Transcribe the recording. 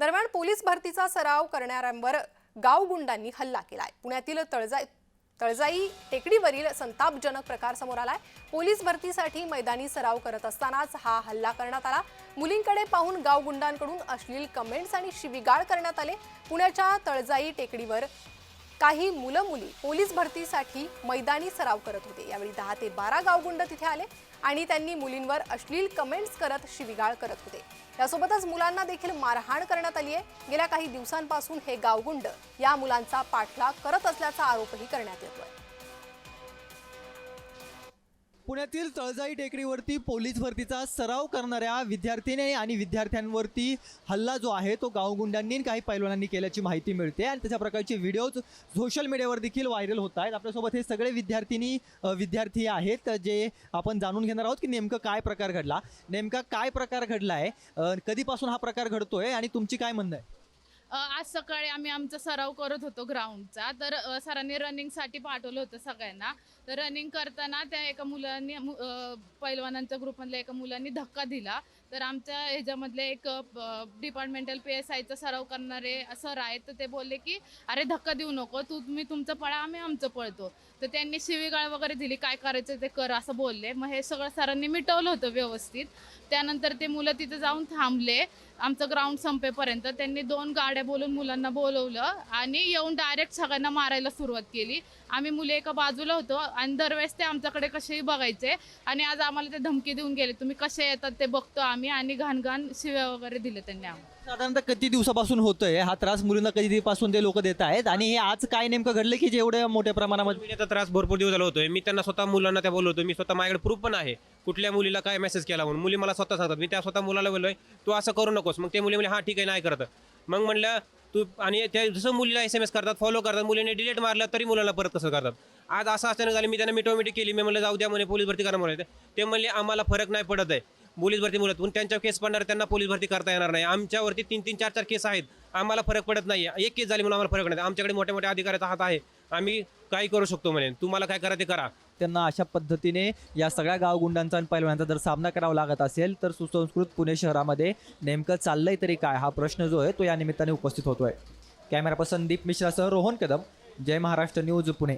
दरम्यान पोलीस भरतीचा सराव करणाऱ्यांवर गावगुंडांनी हल्ला केलाय. पुण्यातील तळजाई तळजाई टेकडीवरील संतापजनक प्रकार समोर आलाय. पोलीस भरतीसाठी मैदानी सराव करत असतानाच हा हल्ला करण्यात आला. मुलींकडे पाहून गावगुंडांकडून अश्लील कमेंट्स आणि शिवीगाळ करण्यात आले. पुण्याच्या तळजाई टेकडीवर काही मुलं मुली पोलीस भरतीसाठी मैदानी सराव करत होते. यावेळी दहा ते बारा गावगुंड तिथे आले आणि त्यांनी मुलींवर अश्लील कमेंट्स करत शिवीगाळ करत होते. यासोबतच मुलांना देखील मारहाण करण्यात आली आहे. गेल्या काही दिवसांपासून हे गावगुंड या मुलांचा पाठलाग करत असल्याचा आरोपही करण्यात येतोय. पुण्यातील तळजाई टेकडीवरती पोलीस भरतीचा सराव करणाऱ्या विद्यार्थिनी आणि विद्यार्थ्यांवरती हल्ला जो आहे तो गावगुंडांनी काही पैलवानांनी केल्याची माहिती मिळते आणि त्याच्या प्रकारचे व्हिडिओज सोशल मीडियावर देखील व्हायरल होत आहेत. आपल्यासोबत हे सगळे विद्यार्थिनी विद्यार्थी आहेत जे आपण जाणून घेणार आहोत की नेमकं काय प्रकार घडला. नेमका काय प्रकार घडला आहे कधीपासून हा प्रकार घडतोय आणि तुमची काय म्हणणं आहे? आज सकाळी आम्ही आमचा सराव करत होतो ग्राउंडचा. तर सरांनी रनिंगसाठी पाठवलं होतं सगळ्यांना. तर रनिंग करताना त्या एका मुलांनी पैलवानांच्या ग्रुपमधल्या एका मुलांनी धक्का दिला. तर आमच्या ह्याच्यामधले एक डिपार्टमेंटल पी एस आयचा सराव करणारे सर आहेत. तर ते बोलले की अरे धक्का देऊ नको. तू तुम्ही तुमचं पळा आम्ही आमचं पळतो. तर त्यांनी शिवीगाळ वगैरे दिली काय करायचं ते कर असं बोलले. मग हे सगळं सरांनी मिटवलं होतं व्यवस्थित. त्यानंतर ते मुलं तिथे जाऊन थांबले. आमचं ग्राउंड संपेपर्यंत त्यांनी दोन गाड्या बोलून मुलांना बोलवलं आणि येऊन डायरेक्ट सगळ्यांना मारायला सुरुवात केली. आम्ही मुले एका बाजूला होतो आणि दरवेळेस ते आमच्याकडे कसेही बघायचे. आणि आज आम्हाला ते धमकी देऊन गेले तुम्ही कसे येतात ते बघतो आम्ही. आणि घाण घाण शिव्या वगैरे दिले त्यांनी आम्हाला. साधारणतः किती दिवसापासून होतोय? हा त्रास मुलींना कधीपासून ते लोक देत आहेत? आणि हे आज काय नेमकं घडलं की जेवढ्या मोठ्या प्रमाणामध्ये मीडियाचा त्रास भरपूर दिवस झाला होतोय. मी त्यांना स्वतः मुलांना त्या बोलवतो मी स्वतः माझ्याकडे प्रूफ पण आहे. कुठल्या मुलीला काय मेसेज केला म्हणून. मुली मला स्वतः सांगतात. मी त्या स्वतः मुलाला बोललोय तू असं करू नकोस. मग ते मुली म्हणजे हा ठीक आहे नाही करत. मग म्हणलं तू आणि त्या जसं मुलीला एस एम एस करतात फॉलो करतात मुलीने डिलीट मारलं तरी मुलाला परत कसं करतात. आज असं अचानक झालं मी त्यांना मिटोमिटी केली मी म्हणलं जाऊ द्या म्हणे पोलीस भरती करा म्हणे. ते म्हणले आम्हाला फरक नाही पडत आहे. पोलीस भरती मुलं पण त्यांच्या केस पडणार त्यांना पोलीस भरती करता येणार नाही. आमच्यावरती तीन तीन चार चार केस आहेत. आम्हाला फरक पडत नाही एक केस झाली म्हणून आम्हाला फरक नाही. आमच्याकडे मोठ्या मोठ्या अधिकाऱ्याचा हात आहे. आम्ही काही करू शकतो म्हणे. तुम्हाला काय करा ते करा. त्यांना अशा पद्धतीने या सगळ्या गावगुंडांचा आणि पैलवानांचा जर सामना करावा लागत असेल तर सुसंस्कृत पुणे शहरामध्ये नेमकं चाललंय तरी काय? हा प्रश्न जो आहे तो या निमित्ताने उपस्थित होतोय. कॅमेरा पर्सन दीप मिश्रासह रोहन कदम जय महाराष्ट्र न्यूज पुणे.